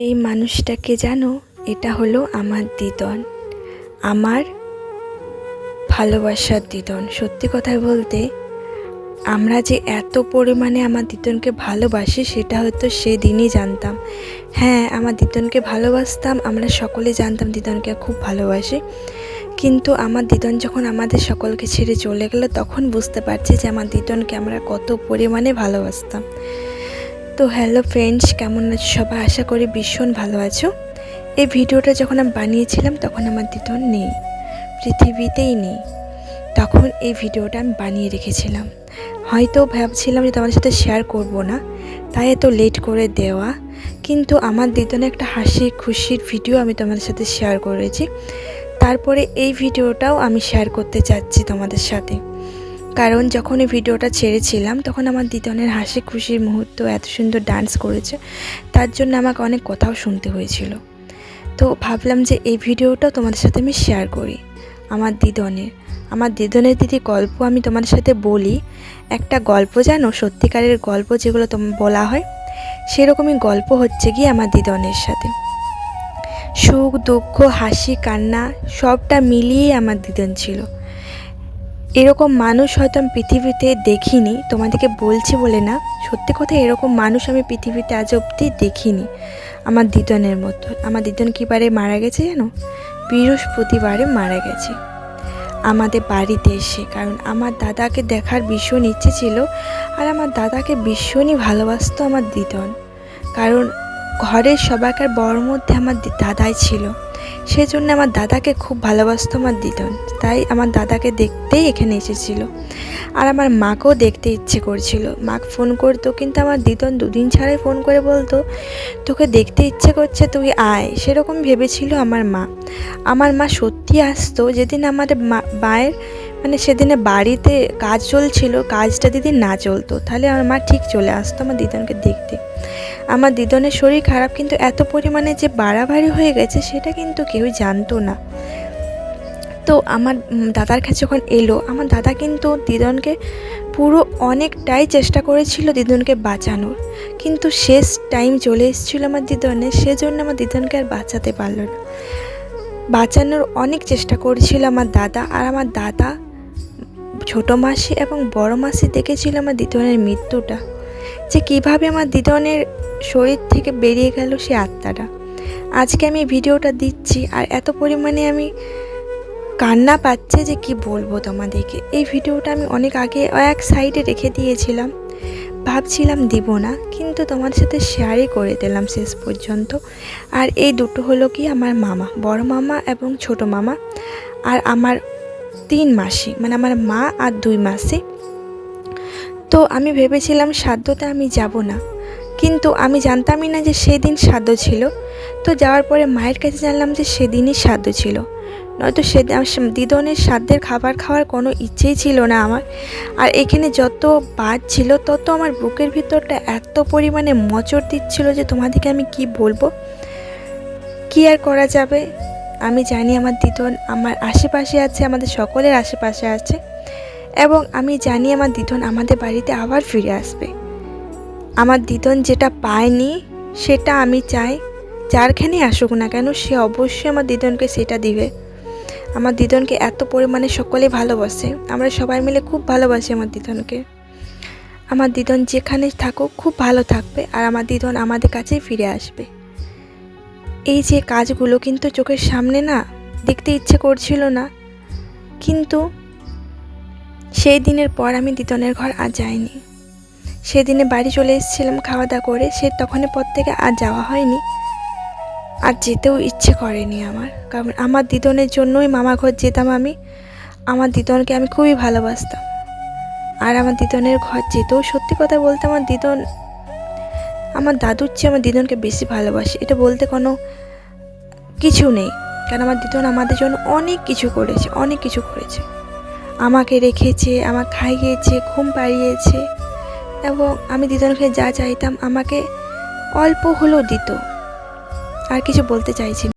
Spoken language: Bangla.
এই মানুষটাকে জানো, এটা হলো আমার দিদন। আমার ভালোবাসার দিদন। সত্যি কথা বলতে, আমরা যে এত পরিমাণে আমার দিদনকে ভালোবাসি, সেটা হয়তো সেদিনই জানতাম। হ্যাঁ আমার দিদনকে ভালোবাসতাম, আমরা সকলে জানতাম দিদনকে খুব ভালোবাসি। কিন্তু আমার দিদন যখন আমাদের সকলকে ছেড়ে চলে গেল, তখন বুঝতে পারছি যে আমার দিদনকে আমরা কত পরিমাণে ভালোবাসতাম। তো হ্যালো ফ্রেন্ডস, কেমন আছো সবাই? আশা করি ভীষণ ভালো আছো। এই ভিডিওটা যখন আমি বানিয়েছিলাম, তখন আমার দিদন নেই, পৃথিবীতেই নেই। তখন এই ভিডিওটা আমি বানিয়ে রেখেছিলাম। হয়তো ভাবছিলাম যে তোমাদের সাথে শেয়ার করব না, তাই এত লেট করে দেওয়া। কিন্তু আমার দিদনে একটা হাসি খুশির ভিডিও আমি তোমাদের সাথে শেয়ার করেছি। তারপরে এই ভিডিওটাও আমি শেয়ার করতে চাচ্ছি তোমাদের সাথে। কারণ যখন এই ভিডিওটা ছেড়েছিলাম, তখন আমার দিদনের হাসি খুশির মুহূর্ত, এত সুন্দর ডান্স করেছে। তার জন্য আমাকে অনেক কথাও শুনতে হয়েছিল। তো ভাবলাম যে এই ভিডিওটাও তোমাদের সাথে আমি শেয়ার করি, আমার দিদনের। আমার দিদনের দিদি গল্প আমি তোমাদের সাথে বলি। একটা গল্প জানো? সত্যিকারের গল্প যেগুলো তোম, বলা হয়, সেরকমই গল্প হচ্ছে গিয়ে আমার দিদনের সাথে। সুখ, দুঃখ, হাসি, কান্না, সবটা মিলিয়ে আমার দিদন ছিল। এরকম মানুষ হয়তো আমি পৃথিবীতে দেখিনি, তোমাদেরকে বলছি বলে না। সত্যি কথা, এরকম মানুষ আমি পৃথিবীতে আজ অবধি দেখিনি আমার দিদনের মতো। আমার দিদন কীবারে মারা গেছে জানো? বৃহস্পতিবারে মারা গেছে। আমাদের বাড়িতে এসে, কারণ আমার দাদাকে দেখার ভীষণ ইচ্ছে ছিল, আর আমার দাদাকে ভীষণই ভালোবাসতো আমার দিদন। কারণ ঘরের সবাইকার বড় মধ্যে আমার দাদাই ছিল। সেজন্য আমার দাদাকে খুব ভালোবাসতো আমার দিদন। তাই আমার দাদাকে দেখতেই এখানে এসেছিল। আর আমার মাকেও দেখতে ইচ্ছে করছিল। মা ফোন করতো, কিন্তু আমার দিদন দুদিন ছাড়াই ফোন করে বলতো, তোকে দেখতে ইচ্ছে করছে, তুই আয়। সেরকম ভেবেছিল আমার মা। আমার মা সত্যি আসতো, যেদিন আমার মায়ের মানে সেদিনে বাড়িতে কাজ চলছিল, কাজটা যদি না চলতো, তাহলে আমার মা ঠিক চলে আসতো আমার দিদনকে দেখতে। আমার দিদনের শরীর খারাপ কিন্তু এত পরিমাণে যে বাড়াবাড়ি হয়ে গেছে সেটা কিন্তু কেউই জানতো না। তো আমার দাদার কাছে যখন এলো, আমার দাদা কিন্তু দিদনকে পুরো অনেকটাই চেষ্টা করেছিল দিদনকে বাঁচানোর। কিন্তু শেষ টাইম চলে এসেছিল আমার দিদনে সেজন্য আমার দিদনকে আর বাঁচাতে পারল না। বাঁচানোর অনেক চেষ্টা করেছিল আমার দাদা আর আমার দাদা ছোটো মাসি এবং বড় মাসি দেখেছিল আমার দিদনের মৃত্যুটা। যে কীভাবে আমার দিদনের শরীর থেকে বেরিয়ে গেল সে আত্মাটা। আজকে আমি ভিডিওটা দিচ্ছি আর এত পরিমাণে আমি কান্না পাচ্ছে যে কি বলব তোমাদেরকে। এই ভিডিওটা আমি অনেক আগে এক সাইডে রেখে দিয়েছিলাম। ভাবছিলাম দিব না, কিন্তু তোমাদের সাথে শেয়ারই করে দিলাম শেষ পর্যন্ত। আর এই দুটো হলো কি আমার মামা, বড় মামা এবং ছোট মামা। আর আমার তিন মাসি মানে আমার মা আর দুই মাসি। তো আমি ভেবেছিলাম সাধ্যতে আমি যাব না। কিন্তু আমি জানতামই না যে সেদিন সাধ্য ছিল। তো যাওয়ার পরে মায়ের কাছে জানলাম যে সেদিনই সাধ্য ছিল। নয়তো সে দিদনের সাধ্যের খাবার খাওয়ার কোনো ইচ্ছেই ছিল না আমার। আর এখানে যত বাদ ছিল, তত আমার বুকের ভিতরটা এত পরিমাণে মচড় দিচ্ছিল যে তোমাদেরকে আমি কি বলব? কি আর করা যাবে? আমি জানি আমার দিদন আমার আশেপাশে আছে, আমাদের সকলের আশেপাশে আছে। এবং আমি জানি আমার দিদন আমাদের বাড়িতে আবার ফিরে আসবে। আমার দিদন যেটা পায়নি, সেটা আমি চাই, যারখানে আসুক না কেন, সে অবশ্যই আমার দিদনকে সেটা দিবে। আমার দিদনকে এত পরিমাণে সকলে ভালোবাসে। আমরা সবাই মিলে খুব ভালোবাসি আমার দিদনকে। আমার দিদন যেখানে থাকুক, খুব ভালো থাকবে আর আমার দিদন আমাদের কাছেই ফিরে আসবে। এই যে কাজগুলো কিন্তু চোখের সামনে না, দেখতে ইচ্ছে করছিল না। কিন্তু সেই দিনের পর আমি দিদনের ঘর আর যাইনি। সেদিনে বাড়ি চলে এসেছিলাম খাওয়া দাওয়া করে, সে তখনের পর থেকে আর যাওয়া হয়নি। আর যেতেও ইচ্ছে করেনি আমার, কারণ আমার দিদনের জন্যই মামা ঘর যেতাম আমি। আমার দিদনকে আমি খুবই ভালোবাসতাম। আর আমার দিদনের ঘর যেতেও সত্যি কথা বলতে আমার দিদন আমার দাদুর চেয়ে আমার দিদনকে বেশি ভালোবাসি। এটা বলতে কোনো কিছু নেই, কারণ আমার দিদন আমাদের জন্য অনেক কিছু করেছে, অনেক কিছু করেছে। আমাকে রেখেছে আমার খাইয়েছে, ঘুম পাড়িয়েছে এবং আমি দিদনকে যা চাইতাম আমাকে অল্প হলেও দিত আর কিছু বলতে চাইছি।